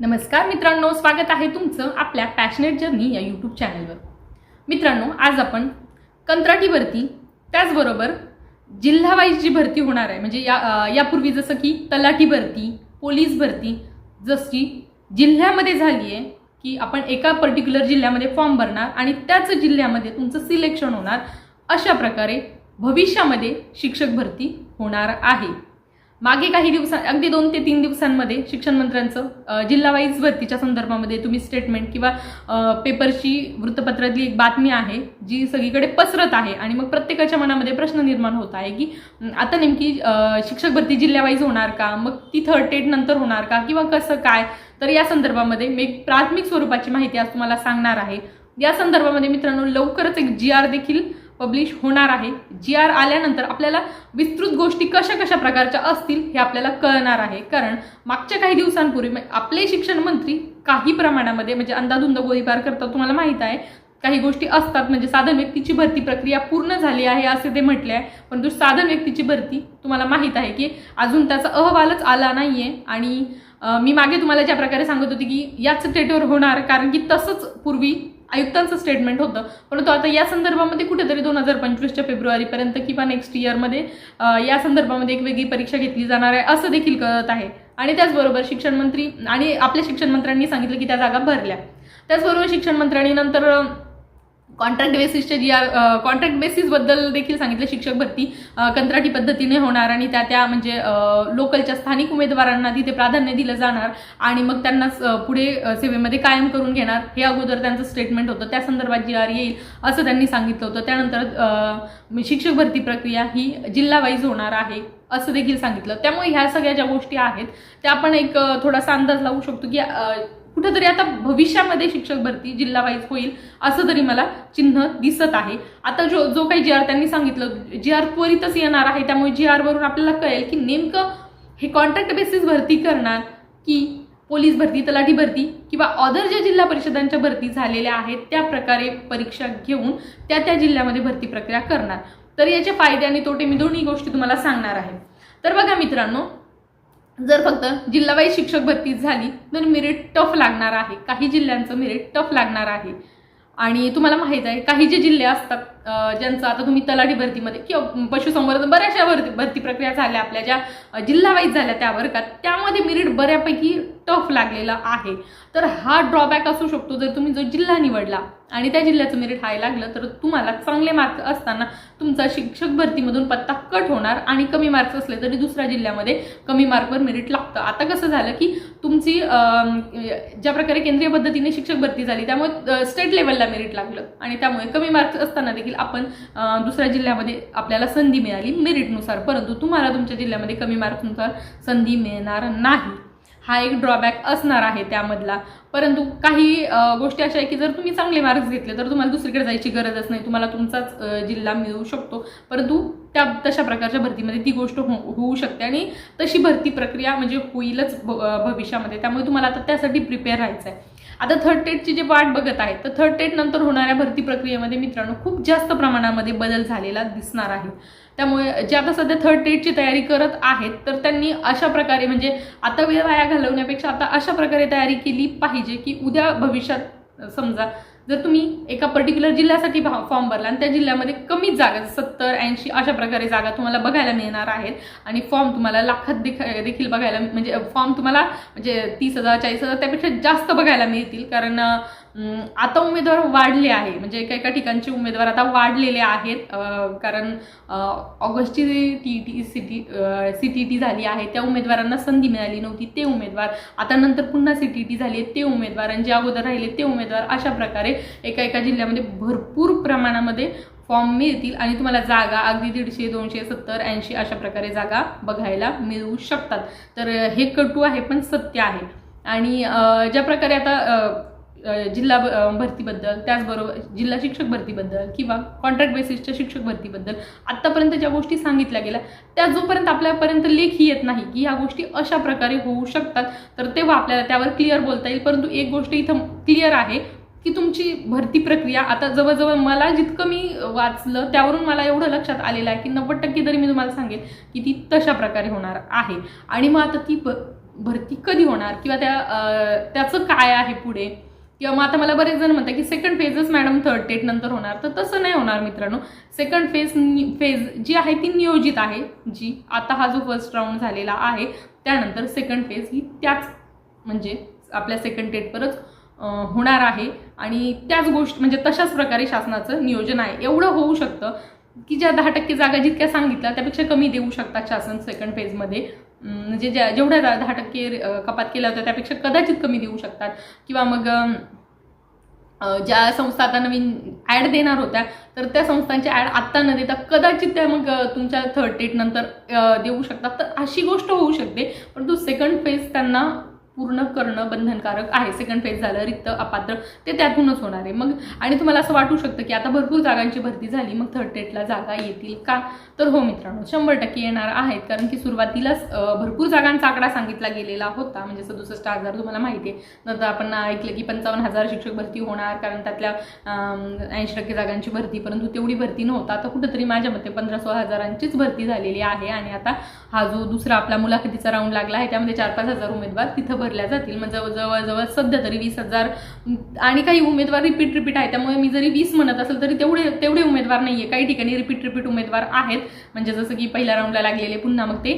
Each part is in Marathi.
नमस्कार मित्रांनो स्वागत आहे तुमचं आपल्या पॅशनेट जर्नी या यूट्यूब चॅनलवर मित्रांनो आज आपण कंत्राटी भरती त्याचबरोबर जिल्हावाईज जी भरती होणार आहे. म्हणजे या यापूर्वी जसं की तलाठी भरती पोलीस भरती जशी जिल्ह्यामध्ये झाली आहे की आपण एका पर्टिक्युलर जिल्ह्यामध्ये फॉर्म भरणार आणि त्याच जिल्ह्यामध्ये तुमचं सिलेक्शन होणार. अशा प्रकारे भविष्यामध्ये शिक्षक भरती होणार आहे. मागे काही दिवसां अगदी दोन ते तीन दिवसांमध्ये शिक्षण मंत्र्यांचं जिल्हावाईज भरतीच्या संदर्भामध्ये तुम्ही स्टेटमेंट किंवा पेपरची वृत्तपत्रातली एक बातमी आहे जी सगळीकडे पसरत आहे आणि मग प्रत्येकाच्या मनामध्ये प्रश्न निर्माण होत आहे की आता नेमकी शिक्षक भरती जिल्ह्यावाईज होणार का? मग ती थर्ड टेट नंतर होणार का? किंवा कसं काय? तर या संदर्भामध्ये मी एक प्राथमिक स्वरूपाची माहिती आज तुम्हाला सांगणार आहे. या संदर्भामध्ये मित्रांनो लवकरच एक जी आर देखील पब्लिश होणार आहे. जी आर आल्यानंतर आपल्याला विस्तृत गोष्टी कशा कशा प्रकारच्या असतील हे आपल्याला कळणार आहे. कारण मागच्या काही दिवसांपूर्वी म्हणजे आपले शिक्षण मंत्री काही प्रमाणामध्ये म्हणजे अंदाधुंद गोळीबार करतात तुम्हाला माहीत आहे. काही गोष्टी असतात म्हणजे साधन व्यक्तीची भरती प्रक्रिया पूर्ण झाली आहे असे ते म्हटले आहे परंतु साधन व्यक्तीची भरती तुम्हाला माहीत आहे की अजून त्याचा अहवालच आला नाही आहे आणि मी मागे तुम्हाला ज्या प्रकारे सांगत होती की याच टेटवर होणार कारण की तसंच पूर्वी आयुक्तांचं स्टेटमेंट होतं. परंतु आता या संदर्भामध्ये कुठेतरी दोन हजार पंचवीसच्या फेब्रुवारीपर्यंत किंवा नेक्स्ट इयरमध्ये या संदर्भामध्ये एक वेगळी परीक्षा घेतली जाणार आहे असं देखील कळत आहे. आणि त्याचबरोबर शिक्षण मंत्री आणि आपल्या शिक्षण मंत्र्यांनी सांगितलं की त्या जागा भरल्या. त्याचबरोबर शिक्षण मंत्र्यांनी नंतर कॉन्ट्रॅक्ट बेसिसच्या जी कॉन्ट्रॅक्ट बेसिसबद्दल देखील सांगितलं शिक्षक भरती कंत्राटी पद्धतीने होणार आणि त्या त्या म्हणजे लोकलच्या स्थानिक उमेदवारांना तिथे प्राधान्य दिलं जाणार आणि मग त्यांना स- पुढे सेवेमध्ये कायम करून घेणार हे अगोदर त्यांचं स्टेटमेंट होतं. त्या संदर्भात जी आर येईल असं त्यांनी सांगितलं होतं. त्यानंतर शिक्षक भरती प्रक्रिया ही जिल्हावाईज होणार आहे असं देखील सांगितलं. त्यामुळे ह्या सगळ्या ज्या गोष्टी आहेत त्या आपण एक थोडासा अंदाज लावू शकतो की कुठंतरी आता भविष्यामध्ये शिक्षक भरती जिल्हावाईज होईल असं तरी मला चिन्ह दिसत आहे. आता जो जो काही जी आर त्यांनी सांगितलं जी आर त्वरितच येणार आहे त्यामुळे जी आरवरून आपल्याला कळेल की नेमकं हे कॉन्ट्रॅक्ट बेसिस भरती करणार की पोलीस भरती तलाठी भरती किंवा अदर ज्या जिल्हा परिषदांच्या भरती झालेल्या आहेत त्या प्रकारे परीक्षा घेऊन त्या त्या जिल्ह्यामध्ये भरती प्रक्रिया करणार. तर याचे फायदे आणि तोटे मी दोन्ही गोष्टी तुम्हाला सांगणार आहे. तर बघा मित्रांनो जर फक्त जिल्हावाईज शिक्षक भरती झाली तर मेरिट टफ लागणार आहे. काही जिल्ह्यांचं मेरिट टफ लागणार आहे. आणि तुम्हाला माहीत आहे काही जे जिल्हे असतात ज्यांचं आता तुम्ही तलाठी भरतीमध्ये किंवा पशुसंवर्धन बऱ्याचशा भरती भरती प्रक्रिया झाल्या आपल्या ज्या जिल्हावाईज झाल्या त्या वर्गात त्यामध्ये मेरिट बऱ्यापैकी टफ लागलेला आहे. तर हा ड्रॉबॅक असू शकतो जर तुम्ही जो जिल्हा निवडला आणि त्या जिल्ह्याचं मेरिट हाय लागलं तर तुम्हाला चांगले मार्क असताना तुमचा शिक्षक भरतीमधून पत्ता कट होणार आणि कमी मार्क्स असले तरी दुसऱ्या जिल्ह्यामध्ये कमी मार्कवर मेरिट लागतं. आता कसं झालं की तुमची ज्या प्रकारे केंद्रीय पद्धतीने शिक्षक भरती झाली त्यामुळे स्टेट लेवलला मेरिट लागलं आणि त्यामुळे कमी मार्क्स असताना देखील आपण दुसऱ्या जिल्ह्यामध्ये आपल्याला संधी मिळाली मेरिटनुसार परंतु तुम्हाला तुमच्या जिल्ह्यामध्ये कमी मार्क्सनुसार संधी मिळणार नाही. हा एक ड्रॉबॅक असणार आहे त्यामधला. परंतु काही गोष्टी अशा आहे की जर तुम्ही चांगले मार्क्स घेतले तर तुम्हाला दुसरीकडे जायची गरजच नाही. तुम्हाला तुमचाच जिल्हा मिळू शकतो. परंतु त्या तशा प्रकारच्या भरतीमध्ये ती गोष्ट हो होऊ शकते आणि तशी भरती प्रक्रिया म्हणजे होईलच भ- भविष्यामध्ये. त्यामुळे तुम्हाला आता त्यासाठी प्रिपेअर राहायचं आहे आता थर्ड टेटची जी वाट बघत आहे तर थर्ड टेट नंतर होणाऱ्या भरती प्रक्रियेमध्ये मित्रांनो खूप जास्त प्रमाणामध्ये बदल झालेला दिसणार आहे. त्यामुळे जे आता सध्या थर्ड टेटची तयारी करत आहेत तर त्यांनी अशा प्रकारे म्हणजे आता वेळ वाया घालवण्यापेक्षा आता अशा प्रकारे तयारी केली पाहिजे की उद्या भविष्यात समजा जर तुम्ही एका पर्टिक्युलर जिल्ह्यासाठी फॉर्म भरला आणि त्या जिल्ह्यामध्ये कमी जागा सत्तर ऐंशी अशा प्रकारे जागा तुम्हाला बघायला मिळणार आहेत आणि फॉर्म तुम्हाला लाखात देख देखील बघायला म्हणजे फॉर्म तुम्हाला म्हणजे तीस हजार चाळीस हजार त्यापेक्षा जास्त बघायला मिळतील. कारण आता उमेदवार वाढले आहे म्हणजे एका एका ठिकाणचे उमेदवार आता वाढलेले आहेत. कारण ऑगस्टची ऑगस्टची T T C T C T T झाली आहे त्या उमेदवारांना संधी मिळाली नव्हती. ते उमेदवार आता नंतर पुन्हा सी टी टी झाली आहे ते उमेदवार आणि जे अगोदर राहिले ते उमेदवार अशा प्रकारे एका एका जिल्ह्यामध्ये भरपूर प्रमाणामध्ये फॉर्म मिळतील आणि तुम्हाला जागा अगदी दीडशे दोनशे सत्तर ऐंशी अशा प्रकारे जागा बघायला मिळू शकतात. तर हे कटू आहे पण सत्य आहे. आणि ज्या प्रकारे आता जिल्हा भरतीबद्दल त्याचबरोबर जिल्हा शिक्षक भरतीबद्दल किंवा कॉन्ट्रॅक्ट बेसिसच्या शिक्षक भरतीबद्दल आत्तापर्यंत ज्या गोष्टी सांगितल्या गेल्या त्या जोपर्यंत आपल्यापर्यंत लेखी येत नाही की ह्या गोष्टी अशा प्रकारे होऊ शकतात तर तेव्हा आपल्याला त्यावर क्लिअर बोलता येईल. परंतु एक गोष्ट इथं क्लिअर आहे की तुमची भरती प्रक्रिया आता जवळजवळ मला जितकं मी वाचलं त्यावरून मला एवढं लक्षात आलेलं आहे की नव्वद टक्के तरी मी तुम्हाला सांगेल की ती तशा प्रकारे होणार आहे. आणि मग आता ती भरती कधी होणार किंवा त्या त्याचं काय आहे पुढे? किंवा मग आता मला बरेच जण म्हणतात की सेकंड फेजच मॅडम थर्ड टेट नंतर होणार. तर तसं नाही होणार मित्रांनो. सेकंड फेज फेज जी आहे ती नियोजित आहे. जी आता हा जो फर्स्ट राऊंड झालेला आहे त्यानंतर सेकंड फेज ही त्याच म्हणजे आपल्या सेकंड टेटवरच होणार आहे. आणि त्याच गोष्ट म्हणजे तशाच प्रकारे शासनाचं नियोजन आहे. एवढं होऊ शकतं की ज्या दहा टक्के जागा जितक्या सांगितल्या त्यापेक्षा कमी देऊ शकतात शासन सेकंड फेजमध्ये म्हणजे ज्या जेवढ्या दहा टक्के कपात केल्या होत्या त्यापेक्षा कदाचित कमी देऊ शकतात. किंवा मग ज्या संस्था आता नवीन ॲड देणार होत्या तर त्या संस्थांची ॲड आत्ता न देता कदाचित त्या मग तुमच्या थर्ड टेट नंतर देऊ शकतात. तर अशी गोष्ट होऊ शकते. परंतु सेकंड फेज त्यांना पूर्ण करणं बंधनकारक आहे. सेकंड फेज झालं रिक्त अपात्र ते त्यातूनच होणार आहे. मग आणि तुम्हाला असं वाटू शकतं की आता भरपूर जागांची भरती झाली. मग थर्ड टेटला जागा येतील का? तर हो मित्रांनो शंभर टक्के येणार आहेत. कारण की सुरुवातीलाच भरपूर जागांचा आकडा सांगितला गेलेला होता. म्हणजे सदुसष्ट हजार तुम्हाला माहिती आहे नंतर आपण ऐकलं की पंचावन्न हजार शिक्षक भरती होणार. कारण त्यातल्या ऐंशी टक्के जागांची भरती. परंतु तेवढी भरती नव्हता. आता कुठंतरी माझ्या मते पंधरा सोळा हजारांचीच भरती झालेली आहे. आणि आता हा जो दुसरा आपला मुलाखतीचा राऊंड लागला आहे त्यामध्ये चार पाच हजार उमेदवार तिथं भरल्या जातील. मग जवळ जवळजवळ सध्या तरी वीस हजार आणि काही उमेदवार रिपीट रिपीट आहे त्यामुळे मी जरी वीस म्हणत असेल तरी तेवढे तेवढे उमेदवार नाही आहे काही ठिकाणी रिपीट रिपीट उमेदवार आहेत. म्हणजे जसं की पहिल्या राऊंडला लागलेले पुन्हा मग ते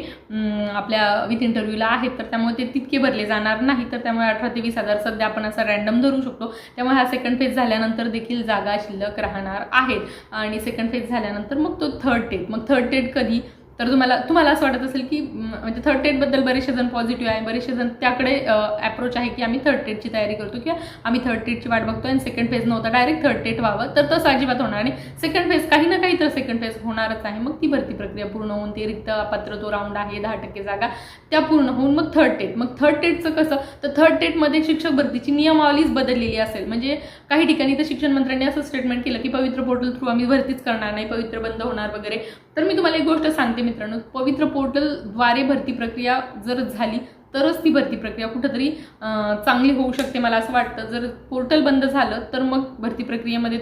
आपल्या विथ इंटरव्ह्यूला आहेत. तर त्यामुळे ते तितके भरले जाणार नाही. तर त्यामुळे अठरा ते वीस हजार सध्या आपण असं रॅन्डम धरू शकतो. त्यामुळे हा सेकंड फेज झाल्यानंतर देखील जागा शिल्लक राहणार आहेत आणि सेकंड फेज झाल्यानंतर मग तो थर्ड टेट मग थर्ड टेट कधी? तर तुम्हाला तुम्हाला असं वाटत असेल की म्हणजे थर्ड टेटबद्दल बरेचसे जण पॉझिटिव्ह आहे बरेचसे जण त्याकडे अप्रोच आहे की आम्ही थर्ड टेटची तयारी करतो किंवा आम्ही थर्ड टेटची वाट बघतो आणि सेकंड फेज नव्हता डायरेक्ट थर्ड टेट व्हावं. तर तसं अजिबात होणार आणि सेकंड फेज काही ना काही तर सेकंड फेज होणारच आहे. मग ती भरती प्रक्रिया पूर्ण होऊन ते रिक्त पात्र तो राऊंड आहे दहा टक्के जागा त्या पूर्ण होऊन मग थर्ड टेट मग थर्ड टेटचं कसं? तर थर्ड टेटमध्ये शिक्षक भरतीची नियमावलीच बदललेली असेल. म्हणजे काही ठिकाणी तर शिक्षण मंत्र्यांनी असं स्टेटमेंट केलं की पवित्र पोर्टल थ्रू आम्ही भरतीच करणार नाही पवित्र बंद होणार वगैरे. तर मी तुम्हाला एक गोष्ट सांगते मित्रांनो. पवित्र पोर्टलद्वारे भरती प्रक्रिया जर झाली तरच ती भरती प्रक्रिया कुठंतरी चांगली होऊ शकते मला असं वाटतं. जर पोर्टल बंद झालं तर मग भरती प्रक्रियेमध्ये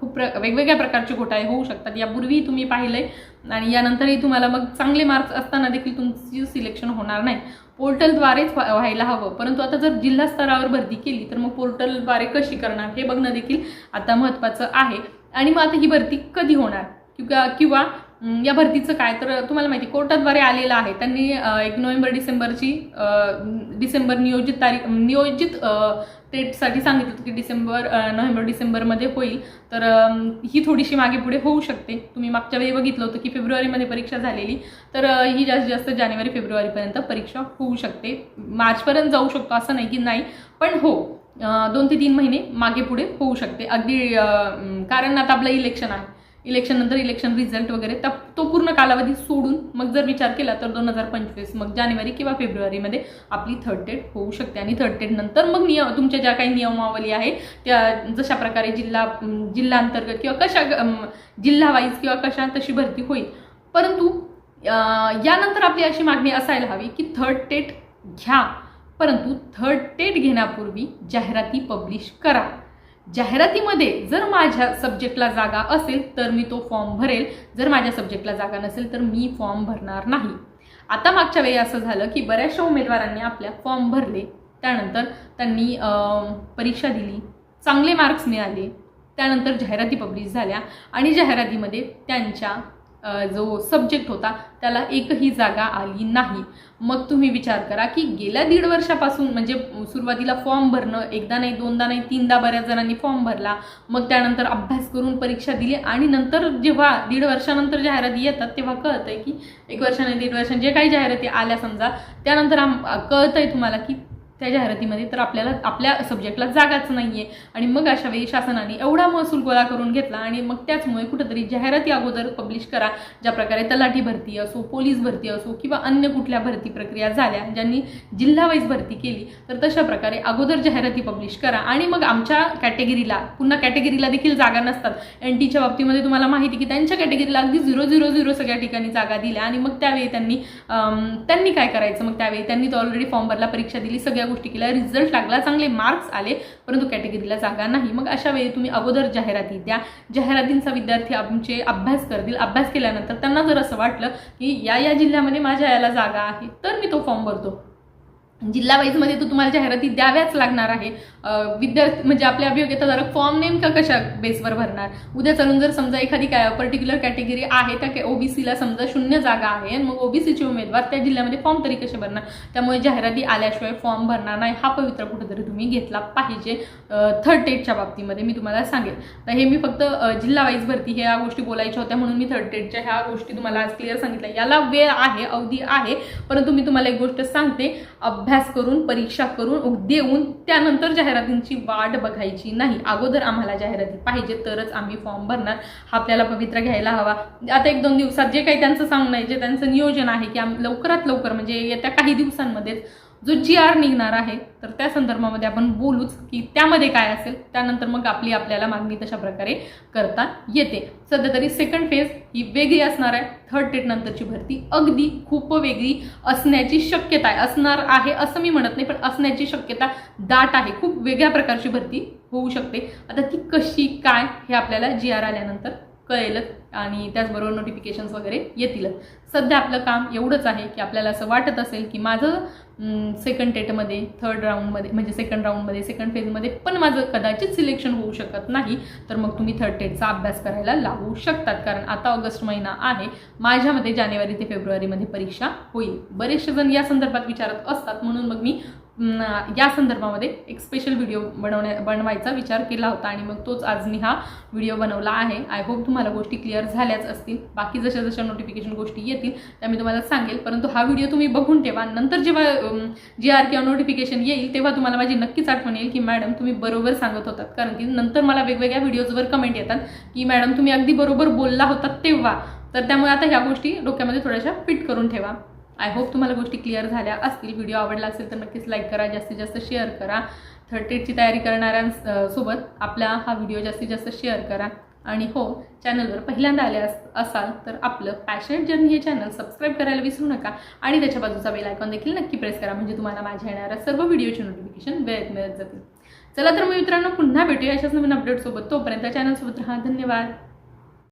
खूप प्र वेगवेगळ्या प्रकारचे घोटाळे होऊ शकतात. यापूर्वीही तुम्ही पाहिलंय आणि यानंतरही तुम्हाला मग चांगले मार्क्स असताना देखील तुमची सिलेक्शन होणार नाही. पोर्टलद्वारेच व्हा- व्हायला हवं. परंतु आता जर जिल्हा स्तरावर भरती केली तर मग पोर्टलद्वारे कशी करणार हे बघणं देखील आता महत्त्वाचं आहे. आणि मग आता ही भरती कधी होणार? किंवा किंवा या भरतीचं काय? तर तुम्हाला माहिती कोर्टाद्वारे आलेलं आहे. त्यांनी एक नोव्हेंबर डिसेंबरची डिसेंबर नियोजित तारीख नियोजित डेटसाठी सांगितलं होतं की डिसेंबर नोव्हेंबर डिसेंबरमध्ये होईल. तर ही थोडीशी मागे पुढे होऊ शकते. तुम्ही मागच्या वेळी बघितलं होतं की फेब्रुवारीमध्ये परीक्षा झालेली. तर ही जास्तीत जास्त जानेवारी फेब्रुवारीपर्यंत परीक्षा होऊ शकते. मार्चपर्यंत जाऊ शकतो असं नाही की नाही पण हो दोन ते तीन महिने मागे पुढे होऊ शकते. अगदी कारण आता आपलं इलेक्शन आहे. इलेक्शन नंतर इलेक्शन रिझल्ट वगैरे त्या तो पूर्ण कालावधी सोडून मग जर विचार केला तर दोन हजार पंचवीस मग जानेवारी किंवा फेब्रुवारीमध्ये आपली थर्ड टेट होऊ शकते. आणि थर्ड डेट नंतर मग नियम तुमच्या ज्या काही नियमावली आहे त्या जशा प्रकारे जिल्हा जिल्हा अंतर्गत किंवा कशा जिल्हावाईज जिल्हा वाईज किंवा कशा तशी भरती होईल. परंतु यानंतर आपली अशी मागणी असायला हवी की थर्ड टेट घ्या. परंतु थर्ड टेट घेण्यापूर्वी जाहिराती पब्लिश करा. जाहिरातीमध्ये जर माझ्या सब्जेक्टला जागा असेल तर मी तो फॉर्म भरेल. जर माझ्या सब्जेक्टला जागा नसेल तर मी फॉर्म भरणार नाही. आता मागच्या वेळी असं झालं की बऱ्याचशा उमेदवारांनी आपल्या फॉर्म भरले. त्यानंतर त्यांनी परीक्षा दिली. चांगले मार्क्स मिळाले. त्यानंतर जाहिराती पब्लिश झाल्या. आणि जाहिरातीमध्ये त्यांच्या जो सब्जेक्ट होता त्याला एकही जागा आली नाही. मग तुम्ही विचार करा की गेल्या दीड वर्षापासून म्हणजे सुरुवातीला फॉर्म भरणं एकदा नाही दोनदा नाही तीनदा बऱ्याच जणांनी फॉर्म भरला. मग त्यानंतर अभ्यास करून परीक्षा दिली आणि नंतर जेव्हा दीड वर्षानंतर जाहिराती येतात तेव्हा कळतंय की एक वर्षाने दीड वर्षाने जे काही जाहिराती आल्या समजा त्यानंतर आम कळतंय तुम्हाला की त्या जाहिरातीमध्ये तर आपल्याला आपल्या सब्जेक्टला जागाच नाही आहे आणि मग अशा वेळी शासनाने एवढा महसूल गोळा करून घेतला आणि मग त्याचमुळे कुठंतरी जाहिराती अगोदर पब्लिश करा ज्या प्रकारे तलाठी भरती असो पोलीस भरती असो किंवा अन्य कुठल्या भरती प्रक्रिया झाल्या ज्यांनी जिल्हावाईज भरती केली तर तशा प्रकारे अगोदर जाहिराती पब्लिश करा. आणि मग आमच्या कॅटेगरीला पुन्हा कॅटेगरीला देखील जागा नसतात. एन टीच्या बाबतीमध्ये तुम्हाला माहिती की त्यांच्या कॅटेगरीला अगदी झिरो झिरो झिरो सगळ्या ठिकाणी जागा दिल्या आणि मग त्यावेळी त्यांनी त्यांनी काय करायचं? मग त्यावेळी त्यांनी तो ऑलरेडी फॉर्म भरला परीक्षा दिली सगळ्या गोष्टी केल्या रिझल्ट लागला चांगले मार्क्स आले परंतु कॅटेगरीला जागा नाही. मग अशा वेळी तुम्ही अगोदर जाहिराती द्या. जाहिरातींचा विद्यार्थी आमचे अभ्यास करतील. अभ्यास केल्यानंतर त्यांना जर असं वाटलं की या या जिल्ह्यामध्ये माझ्या याला जागा आहे तर मी तो फॉर्म भरतो. जिल्हा वाईजमध्ये तर तुम्हाला जाहिराती द्याव्याच लागणार आहे. विद्यार्थी म्हणजे आपल्या अभियोग्यताधारक फॉर्म नेमका कशा बेसवर भरणार? उद्या चालून जर समजा एखादी काय पर्टिक्युलर कॅटेगरी आहे त्या ओबीसीला समजा शून्य जागा आहे आणि मग ओबीसीचे उमेदवार त्या जिल्ह्यामध्ये फॉर्म तरी कसे भरणार? त्यामुळे जाहिराती आल्याशिवाय फॉर्म भरणार नाही. हा पवित्र कुठेतरी तुम्ही घेतला पाहिजे. थर्ड टेटच्या बाबतीमध्ये मी तुम्हाला सांगेल. तर हे मी फक्त जिल्हा वाईज भरती ह्या गोष्टी बोलायच्या होत्या म्हणून मी थर्ड टेटच्या ह्या गोष्टी तुम्हाला आज क्लिअर सांगितल्या. याला वेळ आहे अवधी आहे परंतु मी तुम्हाला एक गोष्ट सांगते. अभ्यास अभ्यास करून परीक्षा करून देऊन त्यानंतर जाहिरातींची वाट बघायची नाही. अगोदर आम्हाला जाहिराती पाहिजे तरच आम्ही फॉर्म भरणार. हा आपल्याला पवित्र घ्यायला हवा. आता एक दोन दिवसात जे काही त्यांचं सांगणं आहे जे त्यांचं नियोजन आहे की आम लवकरात लवकर म्हणजे येत्या काही दिवसांमध्येच जो जी आर निघणार आहे तर त्या संदर्भामध्ये आपण बोलूच की त्यामध्ये काय असेल त्यानंतर मग आपली आपल्याला मागणी तशा प्रकारे करता येते. सध्या तरी सेकंड फेज ही वेगळी असणार आहे. थर्ड टेट नंतरची भरती अगदी खूप वेगळी असण्याची शक्यता आहे. असणार आहे असं मी म्हणत नाही पण असण्याची शक्यता दाट आहे. खूप वेगळ्या प्रकारची भरती होऊ शकते. आता ती कशी काय हे आपल्याला जी आर आल्यानंतर कळेलच आणि त्याचबरोबर नोटिफिकेशन्स वगैरे येतीलच सध्या आपलं काम एवढंच आहे की आपल्याला असं वाटत असेल की माझं सेकंड टेटमध्ये थर्ड राऊंडमध्ये म्हणजे सेकंड राऊंडमध्ये सेकंड फेजमध्ये पण माझं कदाचित सिलेक्शन होऊ शकत नाही. तर मग तुम्ही थर्ड टेटचा अभ्यास करायला लागू शकतात. कारण आता ऑगस्ट महिना आहे. माझ्यामध्ये जानेवारी ते फेब्रुवारीमध्ये परीक्षा होईल. बरेचसे जण या संदर्भात विचारत असतात. म्हणून मग मी या संदर्भामध्ये एक स्पेशल व्हिडिओ बनवण्या बनवायचा विचार केला होता आणि मग तोच आज मी हा व्हिडिओ बनवला आहे. आय होप तुम्हाला गोष्टी क्लिअर झाल्याच असतील. बाकी जशा जशा नोटिफिकेशन गोष्टी येतील त्या मी तुम्हाला सांगेल. परंतु हा व्हिडिओ तुम्ही बघून ठेवा. नंतर जेव्हा जी आर किंवा नोटिफिकेशन येईल तेव्हा तुम्हाला माझी नक्कीच आठवण येईल की मॅडम तुम्ही बरोबर सांगत होतात. कारण की नंतर मला वेगवेगळ्या व्हिडिओजवर कमेंट येतात की मॅडम तुम्ही अगदी बरोबर बोलला होतात तेव्हा. तर त्यामुळे आता ह्या गोष्टी डोक्यामध्ये थोड्याशा फिट करून ठेवा. आय होप तुम्हाला गोष्टी क्लिअर झाल्या असतील. व्हिडिओ आवडला असेल तर नक्कीच लाईक करा जास्तीत जास्त शेअर करा. थर्ड टेटची तयारी करणाऱ्यां सोबत आपला हा व्हिडिओ जास्तीत जास्त शेअर करा. आणि हो चॅनलवर पहिल्यांदा आले अस असाल तर आपलं पॅशनेट जर्नी हे चॅनल सबस्क्राईब करायला विसरू नका. आणि त्याच्या बाजूचा बेल आयकॉन देखील नक्की प्रेस करा. म्हणजे तुम्हाला माझ्या येणाऱ्या सर्व व्हिडिओचे नोटिफिकेशन वेळेत मिळत जातील. चला तर मग मित्रांनो पुन्हा भेटूया अशाच नवीन अपडेटसोबत तोपर्यंत चॅनलसोबत राहा. धन्यवाद.